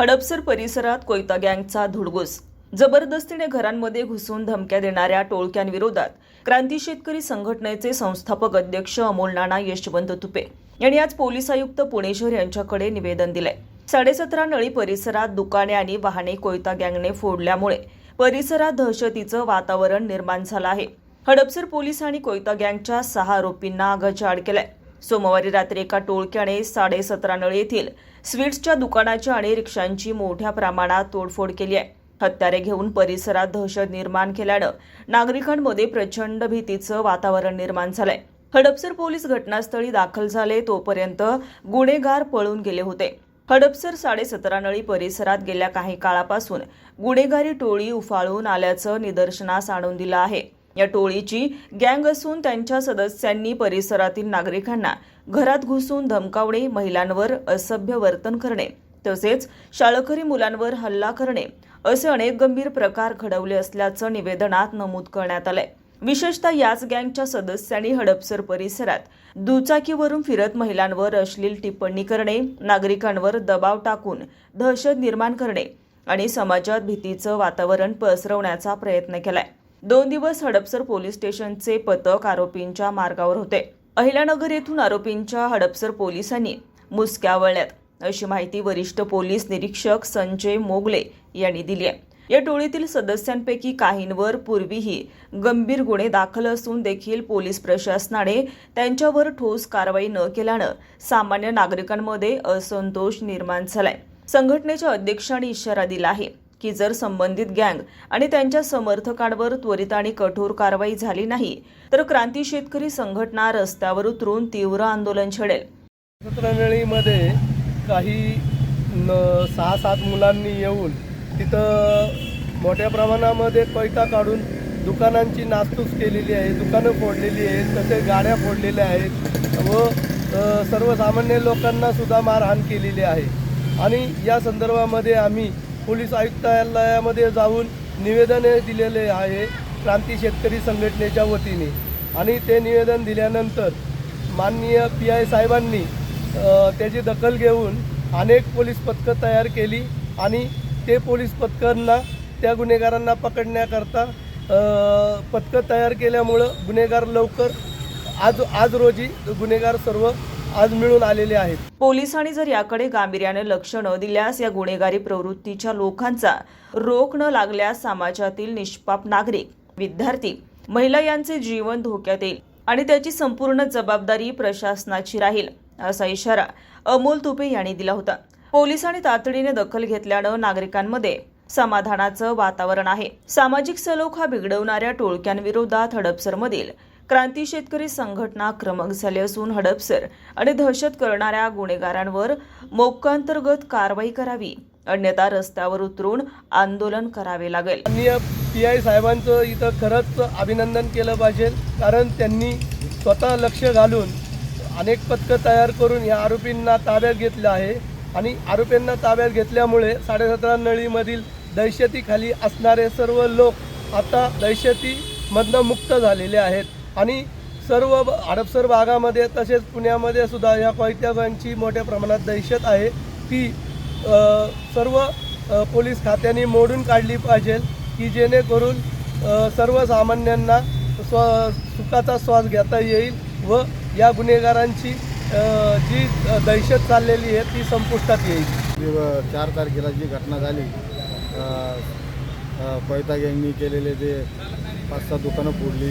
हडपसर परिसरात कोयता गँगचा धुडगूस. जबरदस्तीने घरांमध्ये घुसून धमक्या देणाऱ्या टोळक्यांविरोधात क्रांती शेतकरी संघटनेचे संस्थापक अध्यक्ष अमोल नाना यशवंत तुपे यांनी आज पोलीस आयुक्त पुणे शहर यांच्याकडे निवेदन दिले साडेसतरा नळी परिसरात दुकाने आणि वाहने कोयता गँगने फोडल्यामुळे परिसरात दहशतीचं वातावरण निर्माण झालं आहे. हडपसर पोलीस आणि कोयता गँगच्या सहा आरोपींना गजाआड केलाय. सोमवारी रात्री एका टोळक्याने साडेसतरानळी येथील स्वीट्सच्या दुकानाच्या आणि रिक्षांची मोठ्या प्रमाणात तोडफोड केली आहे. हत्यारे घेऊन परिसरात दहशत निर्माण केल्यानं नागरिकांमध्ये प्रचंड भीतीचं वातावरण निर्माण झालंय. हडपसर पोलीस घटनास्थळी दाखल झाले तोपर्यंत गुन्हेगार पळून गेले होते. हडपसर साडेसतरा नळी परिसरात गेल्या काही काळापासून गुन्हेगारी टोळी उफाळून आल्याचं निदर्शनास आणून दिलं आहे. या टोळीची गँग असून त्यांच्या सदस्यांनी परिसरातील नागरिकांना घरात घुसून धमकावणे महिलांवर असभ्य वर्तन करणे तसेच शाळकरी मुलांवर हल्ला करणे असे अनेक गंभीर प्रकार घडवले असल्याचं निवेदनात नमूद करण्यात आलंय. विशेषतः याच गँगच्या सदस्यांनी हडपसर परिसरात दुचाकीवरून फिरत महिलांवर अश्लील टिप्पणी करणे नागरिकांवर दबाव टाकून दहशत निर्माण करणे आणि समाजात भीतीचं वातावरण पसरवण्याचा प्रयत्न केलाय. दोन दिवस हडपसर पोलीस स्टेशनचे पथक आरोपींच्या मार्गावर होते. अहिल्यानगर येथून आरोपींच्या हडपसर पोलिसांनी मुसक्या वळल्यात. अशी माहिती वरिष्ठ पोलीस निरीक्षक संजय मोगले यांनी दिली आहे. या टोळीतील सदस्यांपैकी काहींवर पूर्वीही गंभीर गुन्हे दाखल असून देखील पोलीस प्रशासनाने त्यांच्यावर ठोस कारवाई न केल्यानं सामान्य नागरिकांमध्ये असंतोष निर्माण झालाय. संघटनेच्या अध्यक्षांनी इशारा दिला आहे. की जर संबंधित गँग आणि त्यांच्या समर्थकांवर त्वरित आणि कठोर कारवाई झाली नाही तर क्रांती शेतकरी संघटना रस्त्यावर उतरून तीव्र आंदोलन छेडेल. सत्रनळीमध्ये काही न सहा सात मुलांनी येऊन तिथं मोठ्या प्रमाणामध्ये कोयता काढून दुकानांची नासतूस केलेली आहे दुकानं फोडलेली आहेत तसेच गाड्या फोडलेल्या आहेत व सर्वसामान्य लोकांना सुद्धा मारहाण केलेली आहे. आणि या संदर्भामध्ये आम्ही पोलीस आयुक्तालयामध्ये जाऊन निवेदने दिलेले आहे क्रांती शेतकरी संघटनेच्या वतीने. आणि ते निवेदन दिल्यानंतर माननीय पी आय साहेबांनी त्याची दखल घेऊन अनेक पोलीस पथकं तयार केली आणि ते पोलीस पथकांना त्या गुन्हेगारांना पकडण्याकरता पथकं तयार केल्यामुळं गुन्हेगार लवकर आज आज रोजी गुन्हेगार सर्व आज मिळून आलेले आहेत. पोलिसांनी जर याकडे गांभीर्याने लक्ष न दिल्यास या गुन्हेगारी प्रवृत्तीच्या लोकांचा रोख न लागल्यास समाजातील निष्पाप नागरिक विद्यार्थी महिला यांचे जीवन धोक्यात येईल आणि त्याची संपूर्ण जबाबदारी प्रशासनाची राहील असा इशारा अमोल तुपे यांनी दिला होता. पोलिसांनी तातडीने दखल घेतल्यानं नागरिकांमध्ये समाधानाचं वातावरण आहे. सामाजिक सलोखा बिघडवणाऱ्या टोळक्यांविरोधात हडपसरमधील क्रांती शेतकरी संघटना आक्रमक झाली असून हडपसर आणि दहशत करणाऱ्या गुन्हेगारांवर मोक्कांतर्गत कारवाई करावी. अन्यथा रस्त्यावर उतरून आंदोलन करावे लागेल. पी आय साहेबांचं इथं खरंच अभिनंदन केलं पाहिजे. कारण त्यांनी स्वतः लक्ष घालून अनेक पथकं तयार करून या आरोपींना ताब्यात घेतलं आहे. आणि आरोपींना ताब्यात घेतल्यामुळे साडेसतरा नळीमधील दहशतीखाली असणारे सर्व लोक आता दहशतीमधनं मुक्त झालेले आहेत. आणि सर्व ब- हडपसर भागामध्ये तसेच पुण्यामध्ये सुद्धा या कोयत्यागांची मोठ्या प्रमाणात दहशत आहे. ती सर्व पोलीस खात्याने मोडून काढली पाहिजे की जेणेकरून सर्वसामान्यांना स्व सुखाचा श्वास घेता येईल व या गुन्हेगारांची जी दहशत चाललेली आहे ती संपुष्टात येईल. चार तारखेला जी घटना झाली अ, यांनी गँगनी केलेले जे पाच सहा दुकानं फोडली